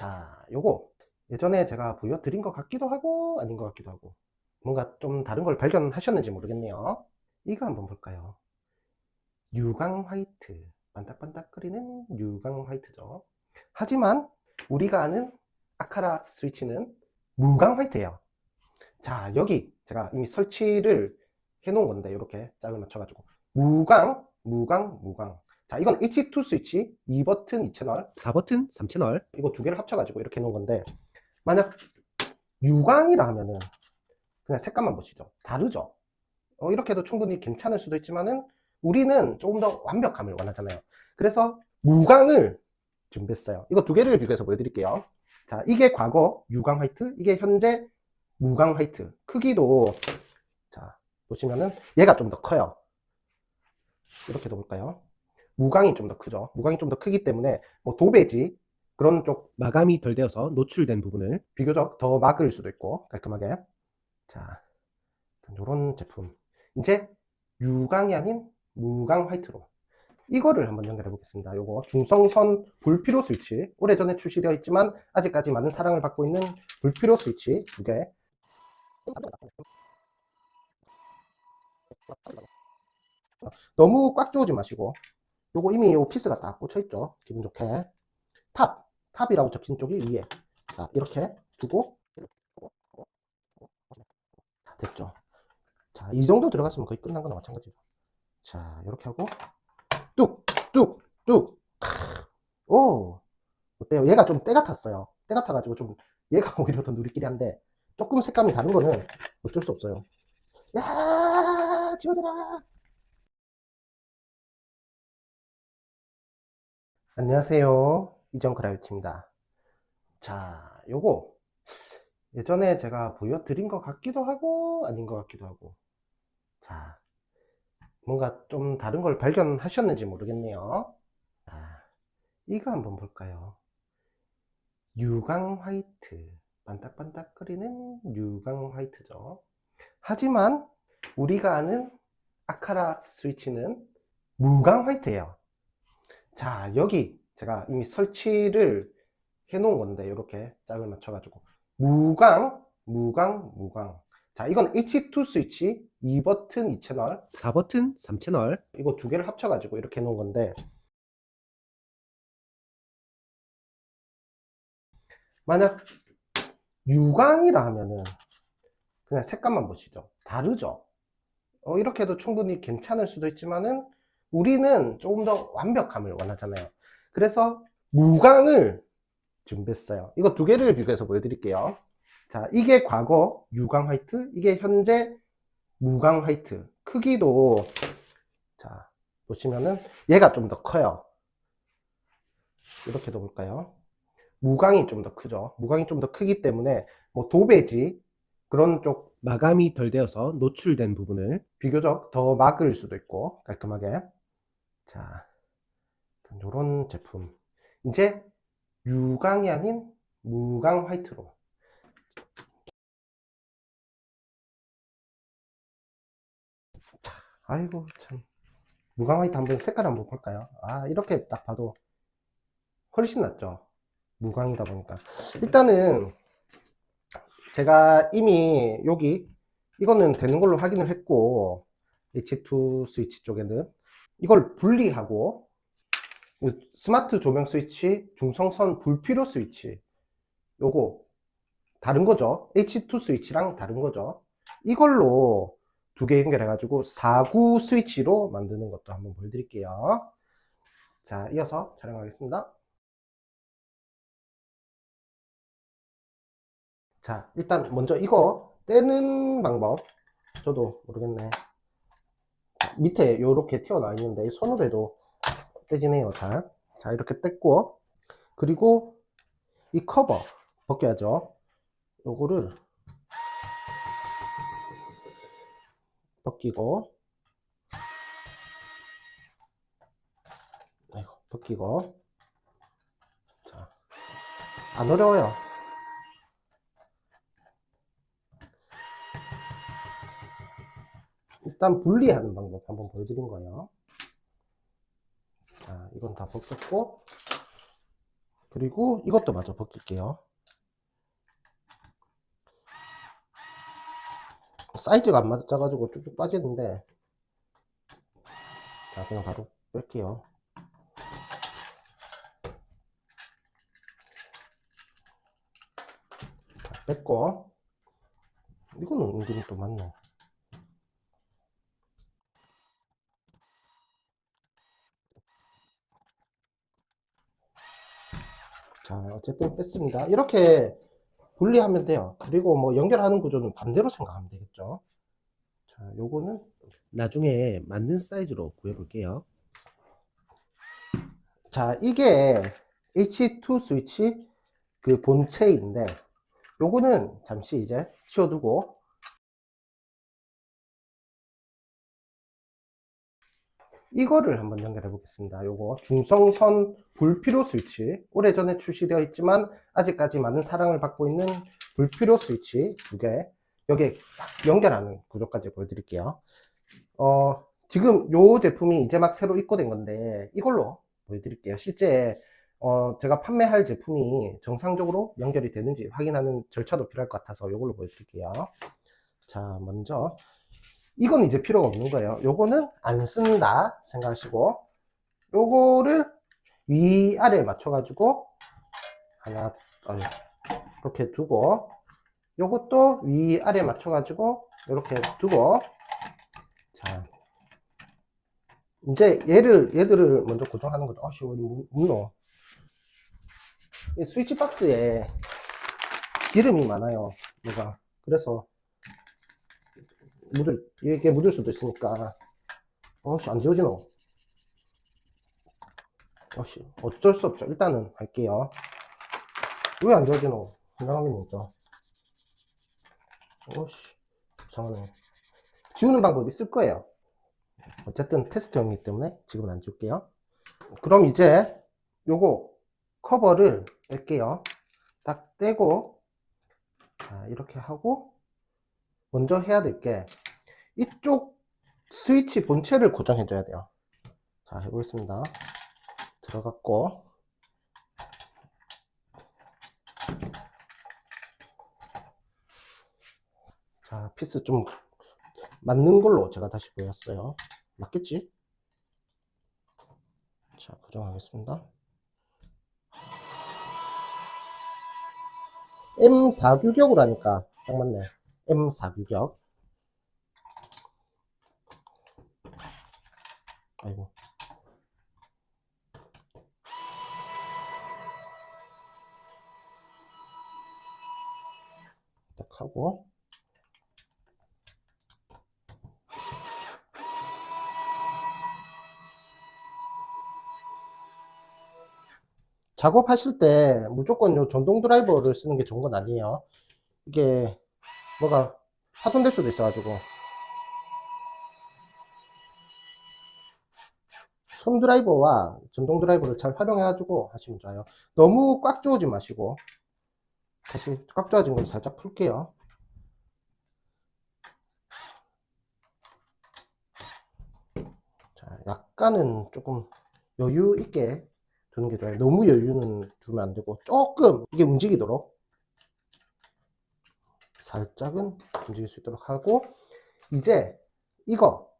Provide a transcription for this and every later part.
자, 요거 예전에 제가 보여드린 것 같기도 하고 아닌 것 같기도 하고 뭔가 좀 다른 걸 발견하셨는지 모르겠네요. 이거 한번 볼까요? 유광 화이트, 반딱반딱거리는 유광 화이트죠. 하지만 우리가 아는 아카라 스위치는 무광 화이트예요. 자, 여기 제가 이미 설치를 해놓은 건데 이렇게 짝을 맞춰가지고 무광, 무광, 무광. 자, 이건 H2 스위치 2버튼 2채널, 4버튼 3채널 이거 두 개를 합쳐가지고 이렇게 해놓은 건데 만약 유광이라 하면은 그냥 색감만 보시죠. 다르죠. 어, 이렇게 해도 충분히 괜찮을 수도 있지만은 우리는 조금 더 완벽함을 원하잖아요. 그래서 무광을 준비했어요. 이거 두 개를 비교해서 보여드릴게요. 자, 이게 과거 유광 화이트, 이게 현재 무광 화이트. 크기도 자 보시면은 얘가 좀 더 커요. 이렇게도 볼까요? 무광이 좀 더 크죠. 무광이 좀 더 크기 때문에 뭐 도배지 그런 쪽 마감이 덜 되어서 노출된 부분을 비교적 더 막을 수도 있고 깔끔하게 자 이런 제품 이제 유광이 아닌 무광 화이트로 이거를 한번 연결해 보겠습니다. 요거 중성선 불필요 스위치 오래전에 출시되어 있지만 아직까지 많은 사랑을 받고 있는 불필요 스위치 두 개. 너무 꽉 조우지 마시고 요거 이미 요 피스가 딱 꽂혀 있죠. 기분 좋게 탑 탑이라고 적힌 쪽이 위에 자 이렇게 두고 자, 됐죠. 자 이 정도 들어갔으면 거의 끝난 거나 마찬가지죠. 자 이렇게 하고 뚝 뚝 뚝 오 어때요? 얘가 좀 때가 탔어요. 때가 타가지고 좀 얘가 오히려 더 누리끼리 한데 조금 색감이 다른 거는 어쩔 수 없어요. 야 지워져라. 안녕하세요. 이정크라이트입니다. 자, 요거 예전에 제가 보여드린 것 같기도 하고 아닌 것 같기도 하고 자, 뭔가 좀 다른 걸 발견하셨는지 모르겠네요. 자, 이거 한번 볼까요? 유광 화이트, 반딱반딱거리는 유광 화이트죠. 하지만 우리가 아는 아카라 스위치는 무광 화이트예요. 자, 여기 제가 이미 설치를 해 놓은 건데 이렇게 짝을 맞춰 가지고 무광, 무광, 무광. 자, 이건 H2 스위치 2버튼 2채널, 4버튼 3채널 이거 두 개를 합쳐 가지고 이렇게 해 놓은 건데 만약 유광이라 하면은 그냥 색감만 보시죠. 다르죠. 어, 이렇게 해도 충분히 괜찮을 수도 있지만은 우리는 조금 더 완벽함을 원하잖아요. 그래서 무광을 준비했어요. 이거 두 개를 비교해서 보여드릴게요. 자, 이게 과거 유광 화이트, 이게 현재 무광 화이트. 크기도 자 보시면은 얘가 좀 더 커요. 이렇게도 볼까요? 무광이 좀 더 크죠. 무광이 좀 더 크기 때문에 뭐 도배지 그런 쪽 마감이 덜 되어서 노출된 부분을 비교적 더 막을 수도 있고 깔끔하게 자 이런 제품. 이제 유광이 아닌 무광 화이트로. 자 아이고 참. 무광 화이트 한번 색깔 한번 볼까요? 아 이렇게 딱 봐도 훨씬 낫죠? 무광이다 보니까. 일단은 제가 이미 여기 이거는 되는 걸로 확인을 했고 H2 스위치 쪽에는 이걸 분리하고 스마트 조명 스위치 중성선 불필요 스위치 요거 다른 거죠 H2 스위치랑 다른 거죠 이걸로 두 개 연결해 가지고 4구 스위치로 만드는 것도 한번 보여드릴게요 자 이어서 촬영하겠습니다 자, 일단 먼저 이거 떼는 방법. 저도 모르겠네. 밑에 이렇게 튀어나와 있는데 손으로 해도 떼지네요, 잘. 자, 이렇게 뗐고 그리고 이 커버 벗겨야죠. 요거를 벗기고 아이고, 벗기고 자, 안 어려워요. 일단 분리하는 방법 한번 보여드린 거예요. 자, 이건 다 벗겼고, 그리고 이것도 마저 벗길게요. 사이즈가 안 맞아가지고 쭉쭉 빠지는데 자 그냥 바로 뺄게요. 자, 뺐고 이거는 은근히 또 맞네. 자, 어쨌든 뺐습니다. 이렇게 분리하면 돼요. 그리고 뭐 연결하는 구조는 반대로 생각하면 되겠죠. 자, 요거는 나중에 맞는 사이즈로 구해볼게요. 자, 이게 H2 스위치 그 본체인데, 요거는 잠시 이제 치워두고, 이거를 한번 연결해 보겠습니다. 요거 중성선 불필요 스위치 오래전에 출시되어 있지만 아직까지 많은 사랑을 받고 있는 불필요 스위치 두 개 여기에 딱 연결하는 구조까지 보여드릴게요. 어, 지금 요 제품이 이제 막 새로 입고된 건데 이걸로 보여드릴게요. 실제 어, 제가 판매할 제품이 정상적으로 연결이 되는지 확인하는 절차도 필요할 것 같아서 이걸로 보여드릴게요. 자, 먼저 이건 이제 필요가 없는 거예요. 요거는 안 쓴다 생각하시고 요거를 위아래 맞춰가지고 하나 아니, 이렇게 두고 요것도 위아래 맞춰가지고 이렇게 두고 자 이제 얘를 얘들을 먼저 고정하는 거죠. 아씨 어디? 이 스위치 박스에 기름이 많아요. 얘가 그래서 묻을 이게 묻을 수도 있으니까. 어씨 안 지워지노? 어씨 어쩔 수 없죠. 일단은 할게요. 왜 안 지워지노? 생각하겠니까 어씨 이상하네. 지우는 방법이 있을 거예요. 어쨌든 테스트용이기 때문에 지금은 안 지울게요. 그럼 이제 요거 커버를 뺄게요. 딱 떼고 자 이렇게 하고 먼저 해야 될 게 이쪽 스위치 본체를 고정해 줘야 돼요. 자 해보겠습니다. 들어갔고. 자 피스 좀 맞는 걸로 제가 다시 보였어요. 맞겠지? 자 고정하겠습니다. M4 규격으로 하니까 딱 맞네 M4 규격. 아이고. 딱 하고. 작업하실 때 무조건 요 전동 드라이버를 쓰는 게 좋은 건 아니에요. 이게 뭐가 파손될 수도 있어가지고 손 드라이버와 전동 드라이버를 잘 활용해가지고 하시면 좋아요. 너무 꽉 조어지 마시고 다시 꽉 조어진 걸 살짝 풀게요. 자, 약간은 조금 여유 있게 두는 게 좋아요. 너무 여유는 두면 안 되고 조금 이게 움직이도록 살짝은 움직일 수 있도록 하고 이제 이거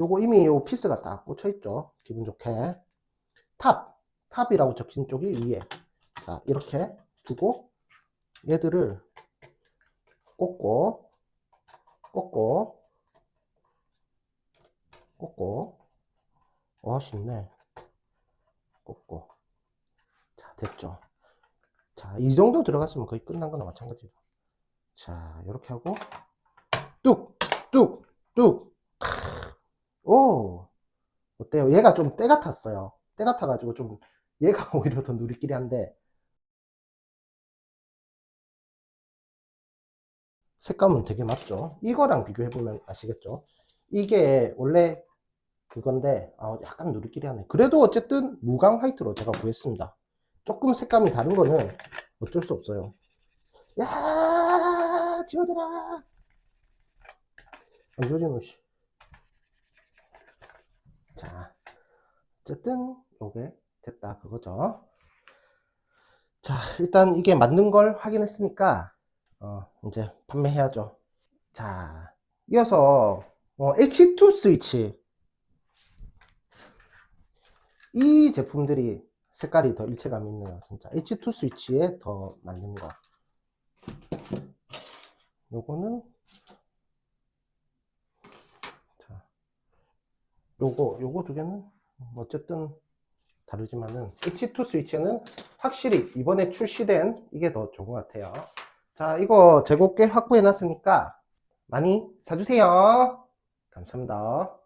요거 이미 요 피스가 딱 꽂혀 있죠? 기분 좋게. 탑 탑이라고 적힌 쪽이 위에. 자 이렇게 두고 얘들을 꽂고 꽂고 꽂고. 어 쉽네. 꽂고. 자 됐죠? 자 이 정도 들어갔으면 거의 끝난 거나 마찬가지죠 자, 이렇게 하고 뚝, 뚝, 뚝. 오, 어때요? 얘가 좀 때 같았어요. 때 같아가지고 좀 얘가 오히려 더 누리끼리 한데 색감은 되게 맞죠? 이거랑 비교해보면 아시겠죠? 이게 원래 그건데 아, 약간 누리끼리 하네. 그래도 어쨌든 무광 화이트로 제가 구했습니다. 조금 색감이 다른 거는 어쩔 수 없어요. 야, 지워져라. 안 지워지노, 씨. 자, 어쨌든, 요게 됐다, 그거죠. 자, 일단 이게 맞는 걸 확인했으니까, 어, 이제 판매해야죠. 자, 이어서, 어, H2 스위치. 이 제품들이 색깔이 더 일체감이 있네요, 진짜. H2 스위치에 더 맞는 거. 요거는, 자, 요거, 요거 두 개는, 어쨌든, 다르지만은, H2 스위치는 확실히 이번에 출시된 이게 더 좋은 것 같아요. 자, 이거 재고 꽤 확보해 놨으니까 많이 사주세요. 감사합니다.